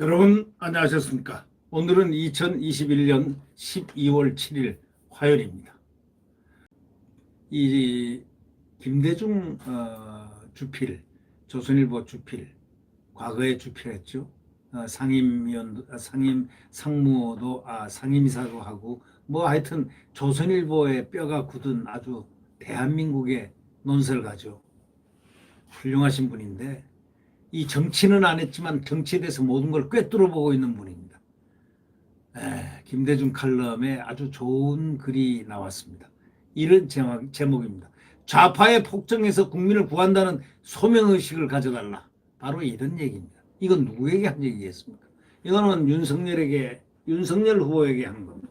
여러분 안녕하셨습니까? 오늘은 2021년 12월 7일 화요일입니다. 이 김대중 어, 주필, 조선일보 주필, 과거에 주필했죠. 어, 상임위원, 아, 상임 상무도 아, 상임이사도 하고 뭐 하여튼 조선일보의 뼈가 굳은 아주 대한민국의 논설가죠. 훌륭하신 분인데 이 정치는 안 했지만 정치에 대해서 모든 걸 꿰뚫어 보고 있는 분입니다. 에, 김대중 칼럼에 아주 좋은 글이 나왔습니다. 이런 제목, 제목입니다. 좌파의 폭정에서 국민을 구한다는 소명의식을 가져달라. 바로 이런 얘기입니다. 이건 누구에게 한 얘기겠습니까? 이거는 윤석열에게, 윤석열 후보에게 한 겁니다.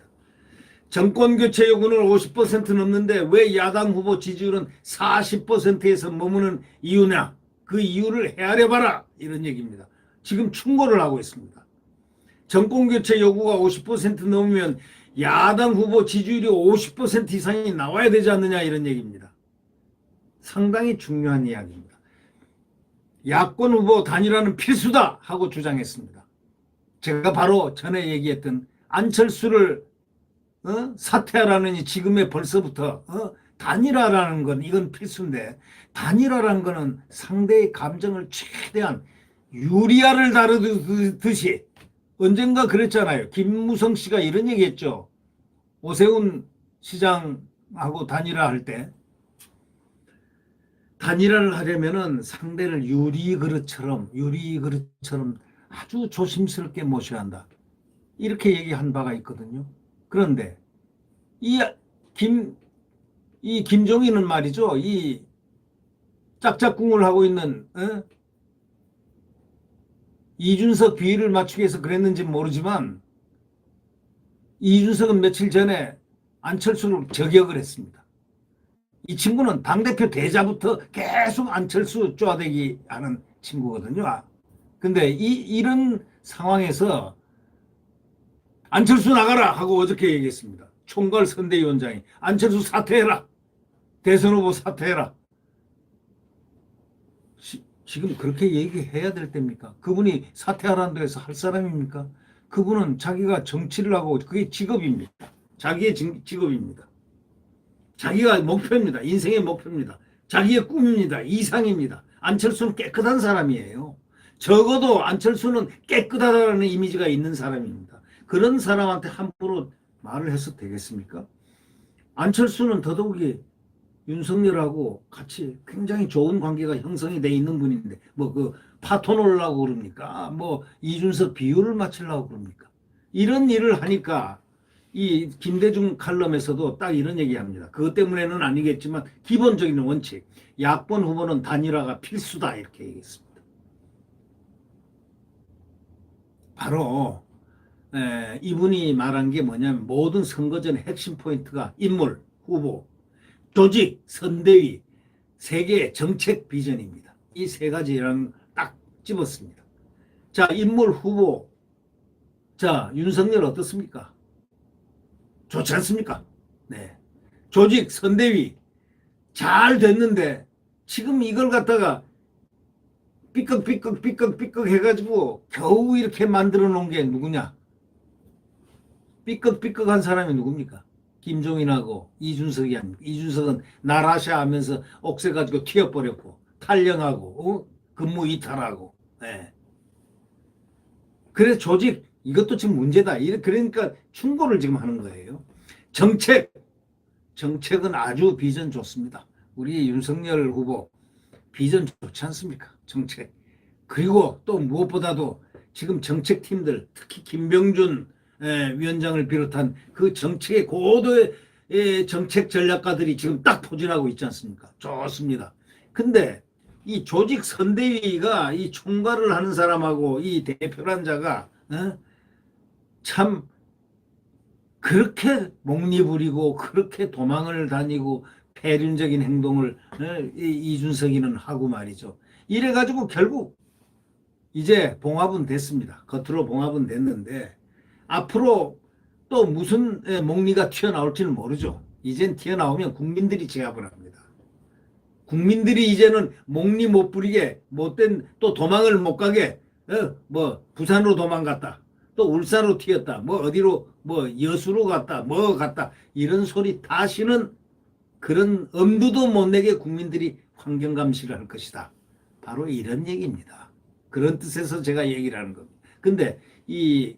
정권 교체 요구는 50% 넘는데 왜 야당 후보 지지율은 40%에서 머무는 이유냐? 그 이유를 헤아려 봐라 이런 얘기입니다. 지금 충고를 하고 있습니다. 정권 교체 요구가 50% 넘으면 야당 후보 지지율이 50% 이상이 나와야 되지 않느냐 이런 얘기입니다. 상당히 중요한 이야기입니다. 야권 후보 단일화는 필수다 하고 주장했습니다. 제가 바로 전에 얘기했던 안철수를 어? 사퇴하라는 지금의 벌써부터 어? 단일화라는 건 이건 필수인데 단일화라는 거는 상대의 감정을 최대한 유리화를 다루듯이 언젠가 그랬잖아요. 김무성 씨가 이런 얘기했죠. 오세훈 시장하고 단일화 할 때 단일화를 하려면은 상대를 유리 그릇처럼 유리 그릇처럼 아주 조심스럽게 모셔야 한다. 이렇게 얘기한 바가 있거든요. 그런데 이 김 이 김종인은 말이죠. 이 짝짝꿍을 하고 있는 어? 이준석 비위를 맞추기 위해서 그랬는지 모르지만 이준석은 며칠 전에 안철수를 저격을 했습니다. 이 친구는 당대표 대자부터 계속 안철수 쪼아대기 하는 친구거든요. 아, 근데 이, 이런 상황에서 안철수 나가라 하고 어저께 얘기했습니다. 총괄 선대위원장이 안철수 사퇴해라. 대선 후보 사퇴해라. 시, 지금 그렇게 얘기해야 될 때입니까? 그분이 사퇴하라는 데서 할 사람입니까? 그분은 자기가 정치를 하고 그게 직업입니다. 자기의 직업입니다. 자기가 목표입니다. 인생의 목표입니다. 자기의 꿈입니다. 이상입니다. 안철수는 깨끗한 사람이에요. 적어도 안철수는 깨끗하다는 이미지가 있는 사람입니다. 그런 사람한테 함부로 말을 해서 되겠습니까? 안철수는 더더욱이 윤석열하고 같이 굉장히 좋은 관계가 형성이 돼 있는 분인데 뭐 그 파토놀라고 그럽니까? 뭐 이준석 비율을 맞추려고 그럽니까? 이런 일을 하니까 이 김대중 칼럼에서도 딱 이런 얘기합니다. 그것 때문에는 아니겠지만 기본적인 원칙 야권 후보는 단일화가 필수다 이렇게 얘기했습니다. 바로 에, 이분이 말한 게 뭐냐면 모든 선거전의 핵심 포인트가 인물, 후보, 조직, 선대위, 세계의 정책 비전입니다. 이 세 가지랑 딱 집었습니다. 자, 인물 후보. 자, 윤석열 어떻습니까? 좋지 않습니까? 네. 조직, 선대위. 잘 됐는데, 지금 이걸 갖다가 삐걱삐걱 삐걱삐걱 해가지고 겨우 이렇게 만들어 놓은 게 누구냐? 삐걱삐걱한 사람이 누굽니까? 김종인하고 이준석이 아닙니까? 이준석은 나라샤 하면서 옥새 가지고 튀어버렸고 탈령하고 어? 근무 이탈하고 네. 그래서 조직 이것도 지금 문제다. 그러니까 충고를 지금 하는 거예요. 정책 정책은 아주 비전 좋습니다. 우리 윤석열 후보 비전 좋지 않습니까? 정책. 그리고 또 무엇보다도 지금 정책팀들 특히 김병준 예, 위원장을 비롯한 그 정책의 고도의 예, 정책 전략가들이 지금 딱 포진하고 있지 않습니까? 좋습니다. 근데 이 조직 선대위가 이 총괄을 하는 사람하고 이 대표란 자가 어? 참 그렇게 목리부리고 그렇게 도망을 다니고 폐륜적인 행동을 어? 이준석이는 하고 말이죠. 이래가지고 결국 이제 봉합은 됐습니다. 겉으로 봉합은 됐는데 앞으로 또 무슨 목리가 튀어나올지는 모르죠. 이젠 튀어나오면 국민들이 제압을 합니다. 국민들이 이제는 목리 못 부리게 못된 또 도망을 못 가게 어, 뭐 부산으로 도망갔다 또 울산으로 튀었다 뭐 어디로 뭐 여수로 갔다 뭐 갔다 이런 소리 다시는 그런 엄두도 못 내게 국민들이 환경 감시를 할 것이다. 바로 이런 얘기입니다. 그런 뜻에서 제가 얘기를 하는 겁니다. 근데 이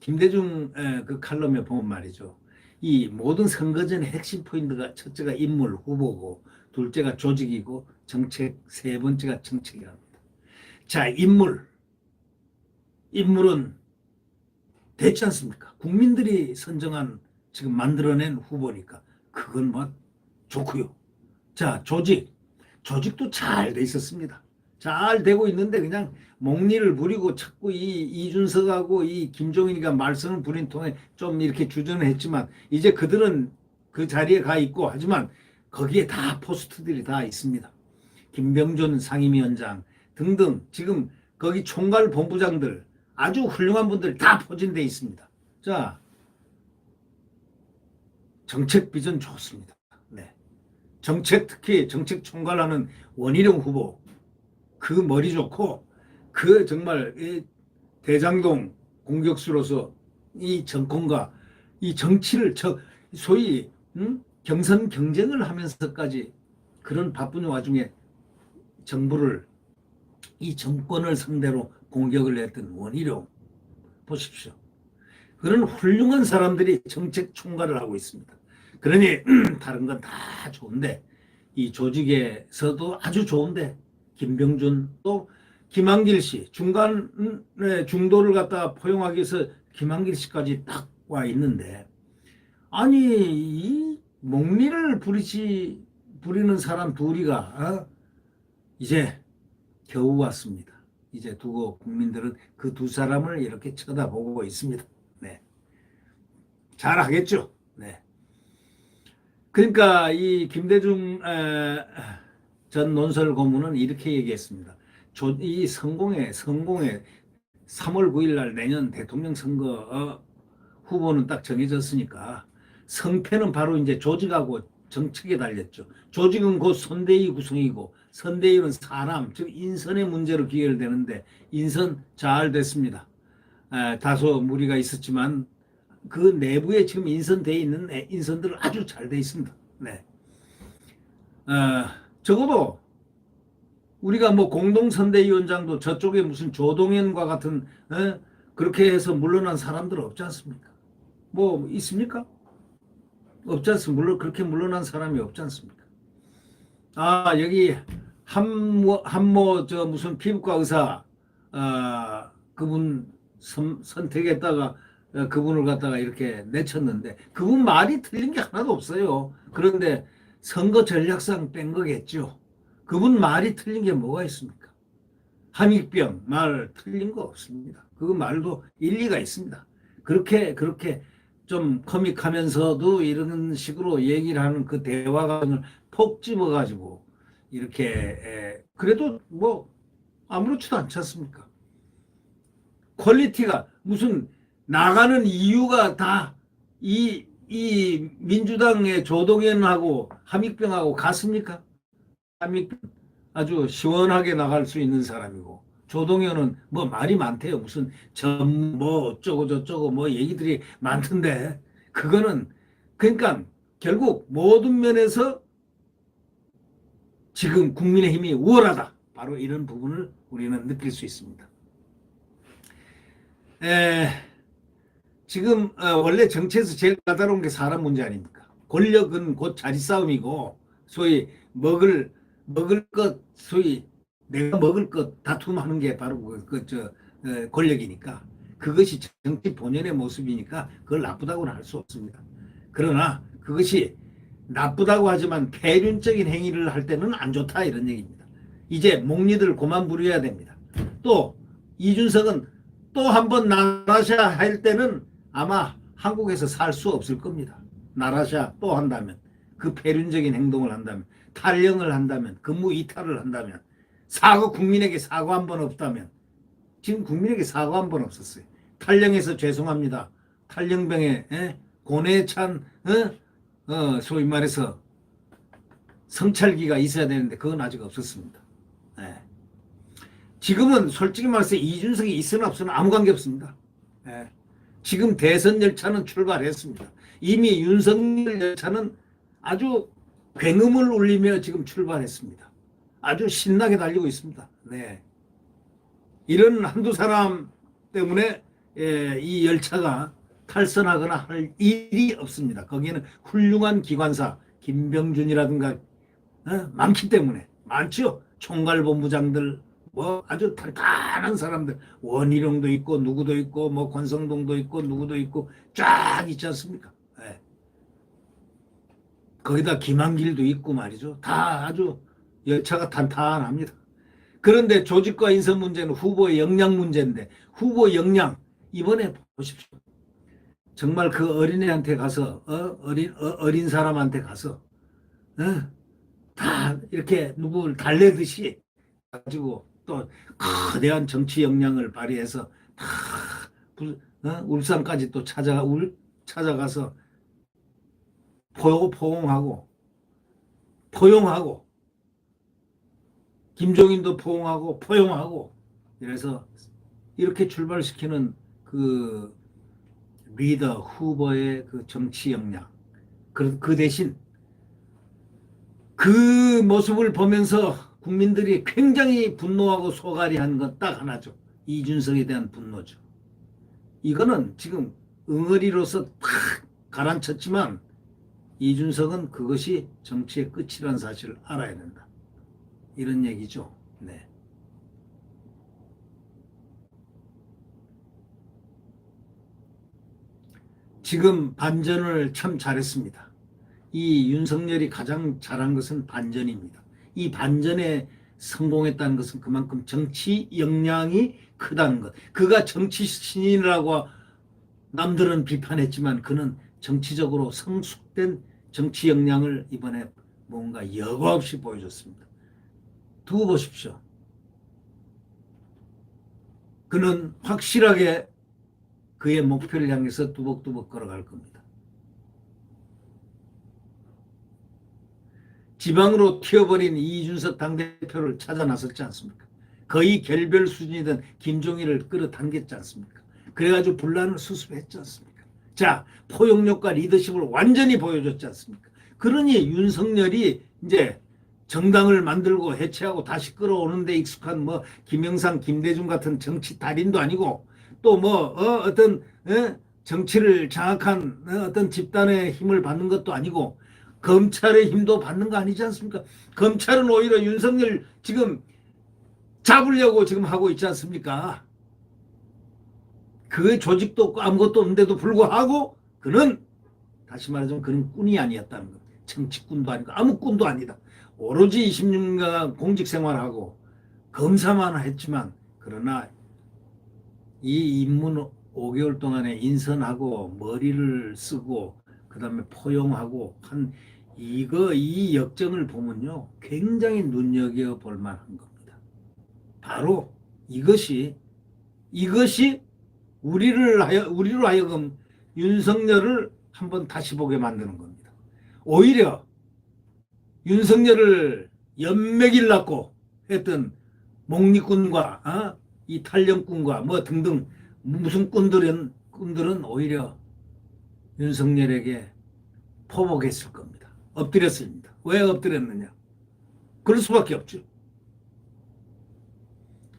김대중 에, 그 칼럼에 보면 말이죠. 이 모든 선거전의 핵심 포인트가 첫째가 인물 후보고 둘째가 조직이고 정책 세 번째가 정책이랍니다. 자 인물 인물은 됐지 않습니까? 국민들이 선정한 지금 만들어낸 후보니까 그건 뭐 좋고요. 자 조직 조직도 잘 돼 있었습니다. 잘 되고 있는데 그냥 목리를 부리고 자꾸 이 이준석하고 이 김종인이가 말썽을 부린 통에 좀 이렇게 주전을 했지만 이제 그들은 그 자리에 가 있고 하지만 거기에 다 포스트들이 다 있습니다. 김병준 상임위원장 등등 지금 거기 총괄 본부장들 아주 훌륭한 분들 다 포진돼 있습니다. 자 정책 비전 좋습니다. 네. 정책 특히 정책 총괄하는 원희룡 후보 그 머리 좋고 그 정말 이 대장동 공격수로서 이 정권과 이 정치를 저 소위 음? 경선 경쟁을 하면서까지 그런 바쁜 와중에 정부를 이 정권을 상대로 공격을 했던 원희룡 보십시오. 그런 훌륭한 사람들이 정책 총괄을 하고 있습니다. 그러니 다른 건 다 좋은데 이 조직에서도 아주 좋은데 김병준 또 김한길 씨 중간에 중도를 갖다 포용하기 위해서 김한길 씨까지 딱 와 있는데 아니 이 목리를 부리지 부리는 사람 둘이가 어? 이제 겨우 왔습니다. 이제 두고 국민들은 그 두 사람을 이렇게 쳐다보고 있습니다. 네. 잘하겠죠. 네. 그러니까 이 김대중 에, 전 논설 고문은 이렇게 얘기했습니다. 조, 이 성공에 성공에 3월 9일 날 내년 대통령 선거 어, 후보는 딱 정해졌으니까 성패는 바로 이제 조직하고 정책에 달렸죠. 조직은 곧 선대위 구성이고 선대위는 사람 즉 인선의 문제로 기결되는데 인선 잘 됐습니다. 에, 다소 무리가 있었지만 그 내부에 지금 인선돼 있는 애- 인선들 아주 잘 돼 있습니다. 네. 어, 적어도 우리가 뭐 공동선대위원장도 저쪽에 무슨 조동현과 같은 어? 그렇게 해서 물러난 사람들 없지 않습니까? 뭐 있습니까? 없지 않습니까? 물론 그렇게 물러난 사람이 없지 않습니까? 아 여기 한모 한모 저 무슨 피부과 의사 아 그분 선, 선택했다가 어, 그분을 갖다가 이렇게 내쳤는데 그분 말이 틀린 게 하나도 없어요. 그런데 선거 전략상 뺀 거겠죠. 그분 말이 틀린 게 뭐가 있습니까? 함익병 말 틀린 거 없습니다. 그 말도 일리가 있습니다. 그렇게 그렇게 좀 커믹하면서도 이런 식으로 얘기를 하는 그 대화 과정을 폭 집어가지고 이렇게 에, 그래도 뭐 아무렇지도 않지 않습니까? 퀄리티가 무슨 나가는 이유가 다 이 이 민주당의 조동현하고 함익병하고 같습니까? 함익 아주 시원하게 나갈 수 있는 사람이고 조동현은 뭐 말이 많대요. 무슨 점 뭐 어쩌고 저쩌고 뭐 얘기들이 많던데 그거는 그러니까 결국 모든 면에서 지금 국민의힘이 우월하다. 바로 이런 부분을 우리는 느낄 수 있습니다. 에, 지금 어, 원래 정치에서 제일 까다로운 게 사람 문제 아닙니까? 권력은 곧 자리 싸움이고 소위 먹을 먹을 것 소위 내가 먹을 것 다툼하는 게 바로 그저 권력이니까 그것이 정치 본연의 모습이니까 그걸 나쁘다고는 할 수 없습니다. 그러나 그것이 나쁘다고 하지만 폐륜적인 행위를 할 때는 안 좋다 이런 얘기입니다. 이제 목리들 그만 부려야 됩니다. 또 이준석은 또 한 번 나라샤 할 때는 아마 한국에서 살 수 없을 겁니다. 나라샤 또 한다면 그 폐륜적인 행동을 한다면 탈령을 한다면 근무 이탈을 한다면 사과 국민에게 사과 한 번 없다면 지금 국민에게 사과 한 번 없었어요. 탈령해서 죄송합니다. 탈령병에 에? 고뇌에 찬 어? 어, 소위 말해서 성찰기가 있어야 되는데 그건 아직 없었습니다. 예. 지금은 솔직히 말해서 이준석이 있으나 없으나 아무 관계 없습니다. 예. 지금 대선 열차는 출발했습니다. 이미 윤석열 열차는 아주 굉음을 울리며 지금 출발했습니다. 아주 신나게 달리고 있습니다. 네. 이런 한두 사람 때문에 예, 이 열차가 탈선하거나 할 일이 없습니다. 거기에는 훌륭한 기관사 김병준이라든가 어? 많기 때문에 많죠. 총괄본부장들 뭐 아주 탄탄한 사람들 원희룡도 있고 누구도 있고 뭐 권성동도 있고 누구도 있고 쫙 있지 않습니까? 예. 거기다 김한길도 있고 말이죠. 다 아주 열차가 탄탄합니다. 그런데 조직과 인선 문제는 후보의 역량 문제인데 후보 역량 이번에 보십시오. 정말 그 어린애한테 가서 어? 어린 어, 어린 사람한테 가서 어? 다 이렇게 누구를 달래듯이 가지고 또 거대한 정치 역량을 발휘해서 다 부- 어? 울산까지 또 찾아 울 찾아가서 포, 포옹하고 포용하고 김종인도 포옹하고 포용하고 이래서 이렇게 출발시키는 그 리더 후보의 그 정치 역량 그, 그 대신 그 모습을 보면서 국민들이 굉장히 분노하고 소갈이 한 건 딱 하나죠. 이준석에 대한 분노죠. 이거는 지금 응어리로서 탁 가라앉혔지만 이준석은 그것이 정치의 끝이라는 사실을 알아야 된다. 이런 얘기죠. 네. 지금 반전을 참 잘했습니다. 이 윤석열이 가장 잘한 것은 반전입니다. 이 반전에 성공했다는 것은 그만큼 정치 역량이 크다는 것. 그가 정치 신인이라고 남들은 비판했지만 그는 정치적으로 성숙된 정치 역량을 이번에 뭔가 여과 없이 보여줬습니다. 두고 보십시오. 그는 확실하게 그의 목표를 향해서 뚜벅뚜벅 걸어갈 겁니다. 지방으로 튀어버린 이준석 당대표를 찾아 나섰지 않습니까? 거의 결별 수준이던 김종일을 끌어당겼지 않습니까? 그래가지고 분란을 수습했지 않습니까? 자, 포용력과 리더십을 완전히 보여줬지 않습니까? 그러니 윤석열이 이제 정당을 만들고 해체하고 다시 끌어오는데 익숙한 뭐 김영삼, 김대중 같은 정치 달인도 아니고 또뭐 어, 떤 정치를 장악한 어, 어떤 집단의 힘을 받는 것도 아니고 검찰의 힘도 받는 거 아니지 않습니까? 검찰은 오히려 윤석열 지금 잡으려고 지금 하고 있지 않습니까? 그 조직도 없고 아무것도 없는데도 불구하고 그는 다시 말하자면 그는 꾼이 아니었다는 것. 정치꾼도 아니고 아무 꾼도 아니다. 오로지 26년간 공직 생활하고 검사만 했지만 그러나 이 입문 5개월 동안에 인선하고 머리를 쓰고 그 다음에 포용하고 한 이거 이 역정을 보면요 굉장히 눈여겨 볼 만한 겁니다. 바로 이것이 이것이 우리를 하여 우리로 하여금 윤석열을 한번 다시 보게 만드는 겁니다. 오히려 윤석열을 연맥일 났고 했던 목리꾼과 어? 이 탈영꾼과 뭐 등등 무슨 꾼들은 꾼들은 오히려 윤석열에게 포복했을 겁니다. 엎드렸습니다. 왜 엎드렸느냐? 그럴 수밖에 없죠.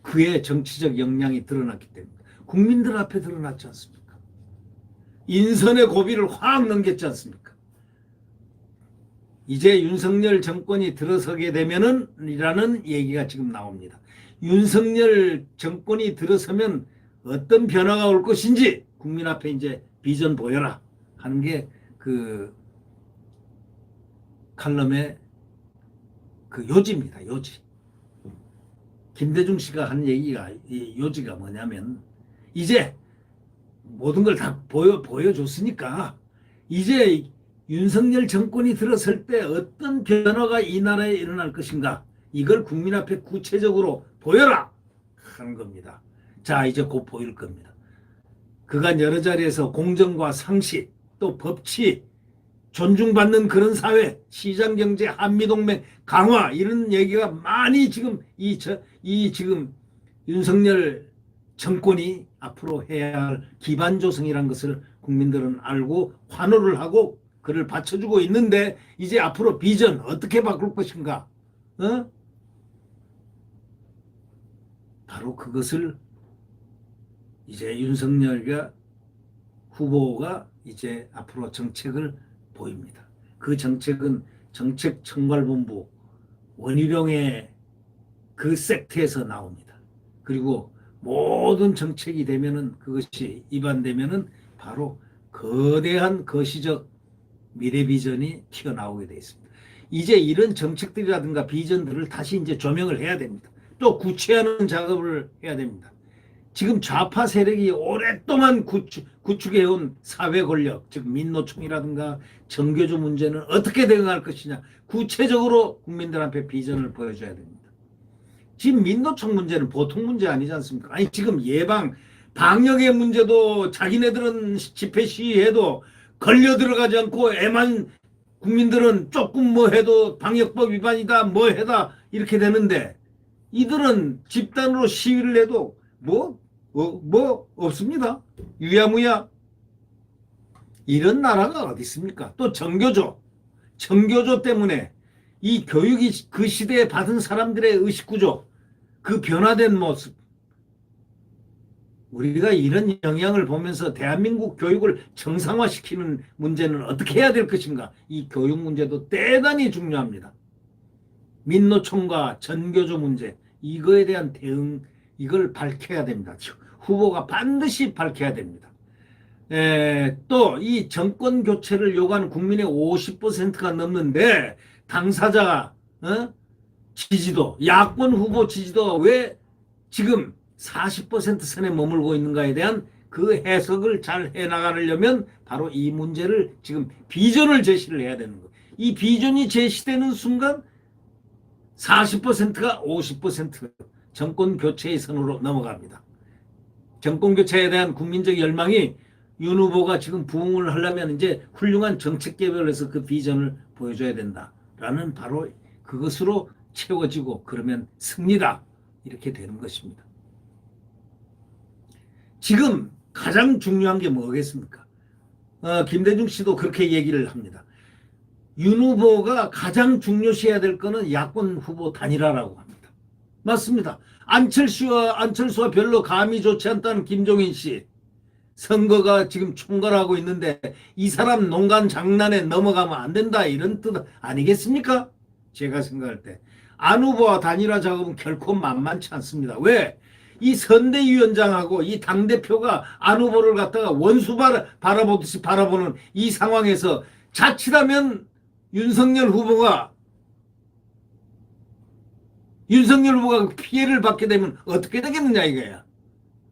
그의 정치적 역량이 드러났기 때문에 국민들 앞에 드러났지 않습니까? 인선의 고비를 확 넘겼지 않습니까? 이제 윤석열 정권이 들어서게 되면은 이라는 얘기가 지금 나옵니다. 윤석열 정권이 들어서면 어떤 변화가 올 것인지 국민 앞에 이제 비전 보여라 하는 게 그 칼럼의 그 요지입니다. 요지. 김대중 씨가 한 얘기가 이 요지가 뭐냐면 이제 모든 걸 다 보여 보여줬으니까 이제 윤석열 정권이 들어설 때 어떤 변화가 이 나라에 일어날 것인가 이걸 국민 앞에 구체적으로 보여라 하는 겁니다. 자 이제 곧 보일 겁니다. 그간 여러 자리에서 공정과 상식 또 법치 존중받는 그런 사회, 시장 경제, 한미 동맹 강화 이런 얘기가 많이 지금 이, 저, 이 지금 윤석열 정권이 앞으로 해야 할 기반 조성이란 것을 국민들은 알고 환호를 하고 그를 받쳐주고 있는데 이제 앞으로 비전 어떻게 바꿀 것인가? 어? 바로 그것을 이제 윤석열과 후보가 이제 앞으로 정책을 보입니다. 그 정책은 정책 총괄본부 원희룡의 그 섹트에서 나옵니다. 그리고 모든 정책이 되면은 그것이 입안되면은 바로 거대한 거시적 미래 비전이 튀어나오게 되어 있습니다. 이제 이런 정책들이라든가 비전들을 다시 이제 조명을 해야 됩니다. 또 구체하는 작업을 해야 됩니다. 지금 좌파 세력이 오랫동안 구축, 구축해온 사회 권력, 즉 민노총이라든가 정교조 문제는 어떻게 대응할 것이냐 구체적으로 국민들한테 비전을 보여줘야 됩니다. 지금 민노총 문제는 보통 문제 아니지 않습니까? 아니 지금 예방 방역의 문제도 자기네들은 집회 시위해도 걸려 들어가지 않고 애만 국민들은 조금 뭐 해도 방역법 위반이다 뭐 해다 이렇게 되는데 이들은 집단으로 시위를 해도 뭐, 뭐, 뭐 없습니다. 유야무야. 이런 나라가 어디 있습니까? 또 정교조. 정교조 때문에 이 교육이 그 시대에 받은 사람들의 의식구조, 그 변화된 모습. 우리가 이런 영향을 보면서 대한민국 교육을 정상화시키는 문제는 어떻게 해야 될 것인가? 이 교육 문제도 대단히 중요합니다. 민노총과 전교조 문제, 이거에 대한 대응, 이걸 밝혀야 됩니다. 후보가 반드시 밝혀야 됩니다. 또 이 정권 교체를 요구하는 국민의 50%가 넘는데 당사자 어? 지지도 야권 후보 지지도 왜 지금 40% 선에 머물고 있는가에 대한 그 해석을 잘 해나가려면 바로 이 문제를 지금 비전을 제시를 해야 되는 거예요. 이 비전이 제시되는 순간 40%가 50% 정권 교체의 선으로 넘어갑니다. 정권 교체에 대한 국민적 열망이 윤 후보가 지금 부응을 하려면 이제 훌륭한 정책 개발에서 그 비전을 보여줘야 된다라는 바로 그것으로 채워지고 그러면 승리다 이렇게 되는 것입니다. 지금 가장 중요한 게 뭐겠습니까? 어, 김대중 씨도 그렇게 얘기를 합니다. 윤 후보가 가장 중요시해야 될 거는 야권 후보 단일화라고 합니다. 맞습니다. 안철수와 안철수와 별로 감이 좋지 않다는 김종인 씨 선거가 지금 총괄하고 있는데 이 사람 농간 장난에 넘어가면 안 된다 이런 뜻 아니겠습니까? 제가 생각할 때 안 후보와 단일화 작업은 결코 만만치 않습니다. 왜? 이 선대위원장하고 이 당대표가 안 후보를 갖다가 원수 바라, 바라보듯이 바라보는 이 상황에서 자칫하면 윤석열 후보가 윤석열 후보가 피해를 받게 되면 어떻게 되겠느냐 이거야.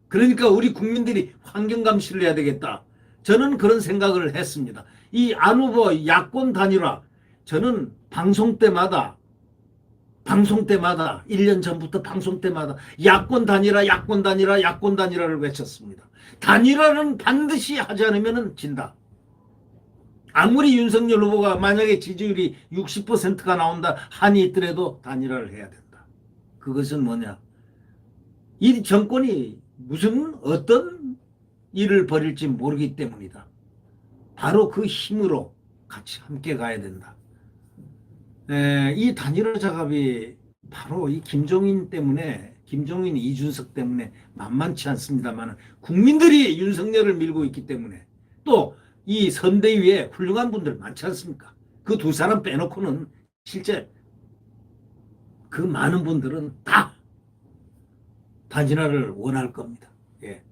그러니까 우리 국민들이 환경 감시를 해야 되겠다. 저는 그런 생각을 했습니다. 이 안 후보 야권 단일화 저는 방송 때마다 방송 때마다 1년 전부터 방송 때마다 야권 단일화 야권 단일화 야권 단일화를 외쳤습니다. 단일화는 반드시 하지 않으면 진다. 아무리 윤석열 후보가 만약에 지지율이 60%가 나온다 한이 있더라도 단일화를 해야 된다. 그것은 뭐냐? 이 정권이 무슨 어떤 일을 벌일지 모르기 때문이다. 바로 그 힘으로 같이 함께 가야 된다. 에, 이 단일화 작업이 바로 이 김종인 때문에 김종인 이준석 때문에 만만치 않습니다만 국민들이 윤석열을 밀고 있기 때문에 또 이 선대위에 훌륭한 분들 많지 않습니까? 그 두 사람 빼놓고는 실제 그 많은 분들은 다 단일화를 원할 겁니다. 예.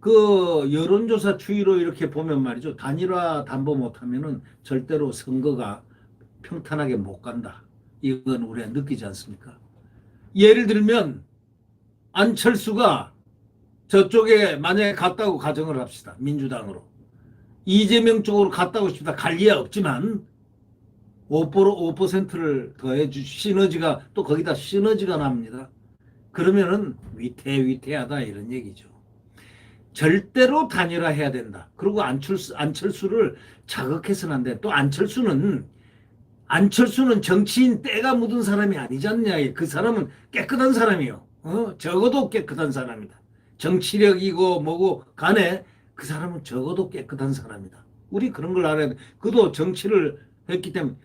그 여론조사 추이로 이렇게 보면 말이죠. 단일화 담보 못하면은 절대로 선거가 평탄하게 못 간다. 이건 우리가 느끼지 않습니까? 예를 들면 안철수가 저쪽에 만약에 갔다고 가정을 합시다. 민주당으로. 이재명 쪽으로 갔다고 싶다. 갈 리야 없지만 5%, 5%를 더해 주 시너지가 또 거기다 시너지가 납니다. 그러면은 위태위태하다 이런 얘기죠. 절대로 단일화해야 된다. 그리고 안철수, 안철수를 자극해서는 안 돼. 또 안철수는 안철수는 정치인 때가 묻은 사람이 아니지 않냐. 그 사람은 깨끗한 사람이요. 어? 적어도 깨끗한 사람이다. 정치력이고 뭐고 간에 그 사람은 적어도 깨끗한 사람이다. 우리 그런 걸 알아야 돼. 그도 정치를 했기 때문에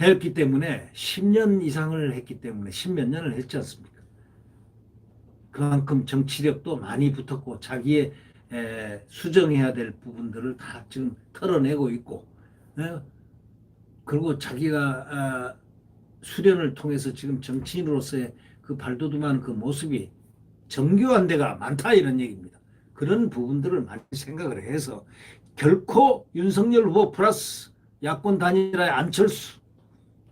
했기 때문에 10년 이상을 했기 때문에 10몇 년을 했지 않습니까? 그만큼 정치력도 많이 붙었고 자기의 에, 수정해야 될 부분들을 다 지금 털어내고 있고 에? 그리고 자기가 아, 수련을 통해서 지금 정치인으로서의 그 발돋움하는 그 모습이 정교한 데가 많다 이런 얘기입니다. 그런 부분들을 많이 생각을 해서 결코 윤석열 후보 플러스 야권 단일화의 안철수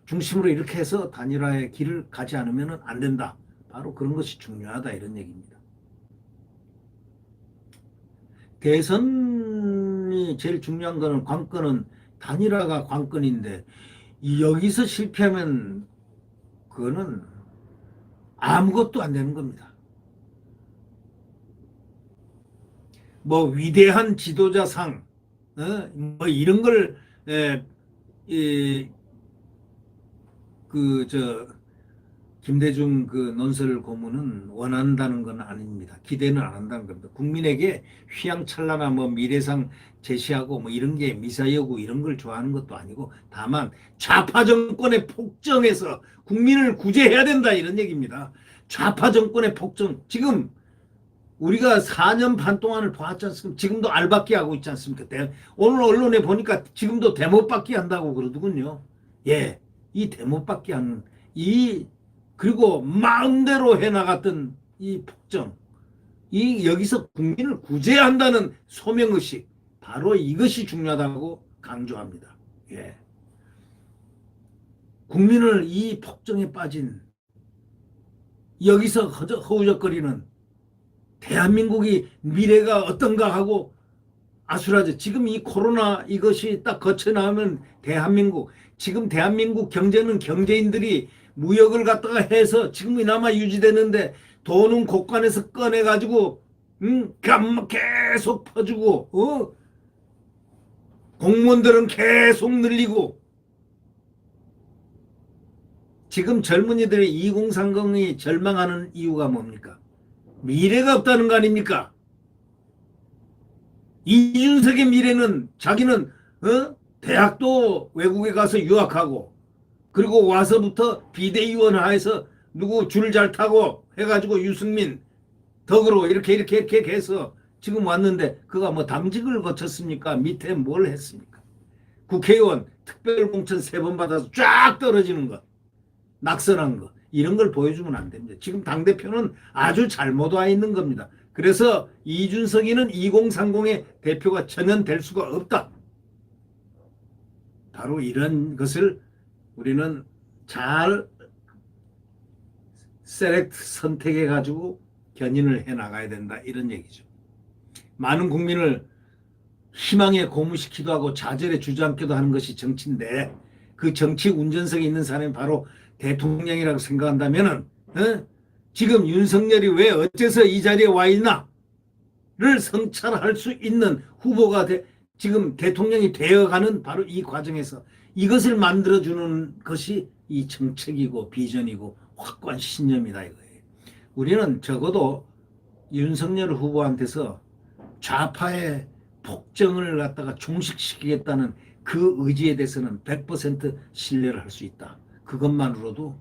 중심으로 이렇게 해서 단일화의 길을 가지 않으면 안 된다. 바로 그런 것이 중요하다 이런 얘기입니다. 대선이 제일 중요한 거는 관건은 단일화가 관건인데 이 여기서 실패하면 그거는 아무것도 안 되는 겁니다. 뭐 위대한 지도자상 어? 뭐 이런 걸 에, 이, 그 저 김대중 그 논설 고문은 원한다는 건 아닙니다. 기대는 안 한다는 겁니다. 국민에게 휘황찬란한 뭐 미래상 제시하고 뭐 이런 게 미사여구 이런 걸 좋아하는 것도 아니고 다만 좌파 정권의 폭정에서 국민을 구제해야 된다 이런 얘기입니다. 좌파 정권의 폭정 지금 우리가 4년 반 동안을 봤지 않습니까? 지금도 알받기 하고 있지 않습니까? 대- 오늘 언론에 보니까 지금도 대못받기 한다고 그러더군요. 예, 이 대못받기 하는 이 그리고 마음대로 해나갔던 이 폭정, 이 여기서 국민을 구제한다는 소명의식, 바로 이것이 중요하다고 강조합니다. 예. 국민을 이 폭정에 빠진 여기서 허우적거리는 대한민국이 미래가 어떤가 하고 아수라져. 지금 이 코로나 이것이 딱 거쳐 나오면 대한민국 지금 대한민국 경제는 경제인들이 무역을 갖다가 해서 지금이나마 유지되는데 돈은 곳간에서 꺼내 가지고 음, 감 계속 퍼주고 어? 공무원들은 계속 늘리고 지금 젊은이들이 2030이 절망하는 이유가 뭡니까? 미래가 없다는 거 아닙니까? 이준석의 미래는 자기는 어? 대학도 외국에 가서 유학하고 그리고 와서부터 비대위원 하에서 누구 줄 잘 타고 해가지고 유승민 덕으로 이렇게 이렇게 이렇게 해서 지금 왔는데 그가 뭐 당직을 거쳤습니까? 밑에 뭘 했습니까? 국회의원 특별공천 세 번 받아서 쫙 떨어지는 것 낙선한 거 이런 걸 보여주면 안 됩니다. 지금 당대표는 아주 잘못 와 있는 겁니다. 그래서 이준석이는 2030의 대표가 전혀 될 수가 없다. 바로 이런 것을 우리는 잘 세렉트 선택해 가지고 견인을 해 나가야 된다 이런 얘기죠. 많은 국민을 희망에 고무시키도 하고 좌절에 주저앉기도 하는 것이 정치인데 그 정치 운전석에 있는 사람이 바로 대통령이라고 생각한다면은 어? 지금 윤석열이 왜 어째서 이 자리에 와 있나를 성찰할 수 있는 후보가 돼, 지금 대통령이 되어가는 바로 이 과정에서 이것을 만들어주는 것이 이 정책이고 비전이고 확고한 신념이다 이거예요. 우리는 적어도 윤석열 후보한테서 좌파의 폭정을 갖다가 종식시키겠다는 그 의지에 대해서는 100% 신뢰를 할 수 있다. 그것만으로도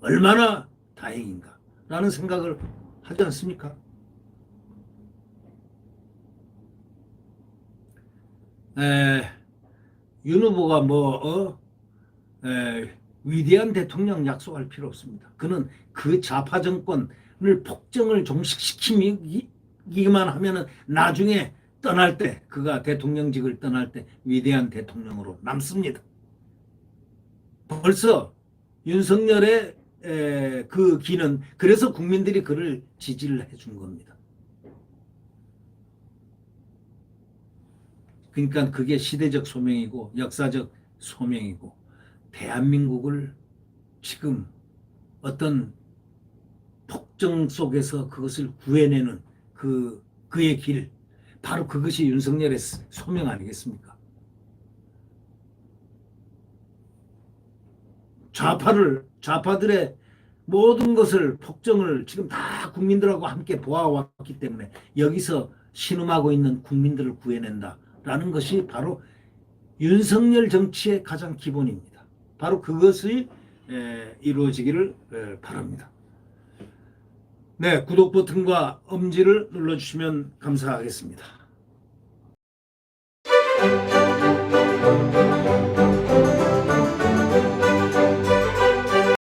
얼마나 다행인가 라는 생각을 하지 않습니까? 에, 윤 후보가 뭐 어? 에, 위대한 대통령 약속할 필요 없습니다. 그는 그 좌파 정권을 폭정을 종식시키기만 하면은 나중에 떠날 때 그가 대통령직을 떠날 때 위대한 대통령으로 남습니다. 벌써 윤석열의 에, 그 기는 그래서 국민들이 그를 지지를 해준 겁니다. 그러니까 그게 시대적 소명이고 역사적 소명이고 대한민국을 지금 어떤 폭정 속에서 그것을 구해내는 그 그의 길. 바로 그것이 윤석열의 소명 아니겠습니까? 좌파를 좌파들의 모든 것을 폭정을 지금 다 국민들하고 함께 보아왔기 때문에 여기서 신음하고 있는 국민들을 구해낸다 라는 것이 바로 윤석열 정치의 가장 기본입니다. 바로 그것이 에, 이루어지기를 에, 바랍니다. 네, 구독 버튼과 엄지를 눌러주시면 감사하겠습니다.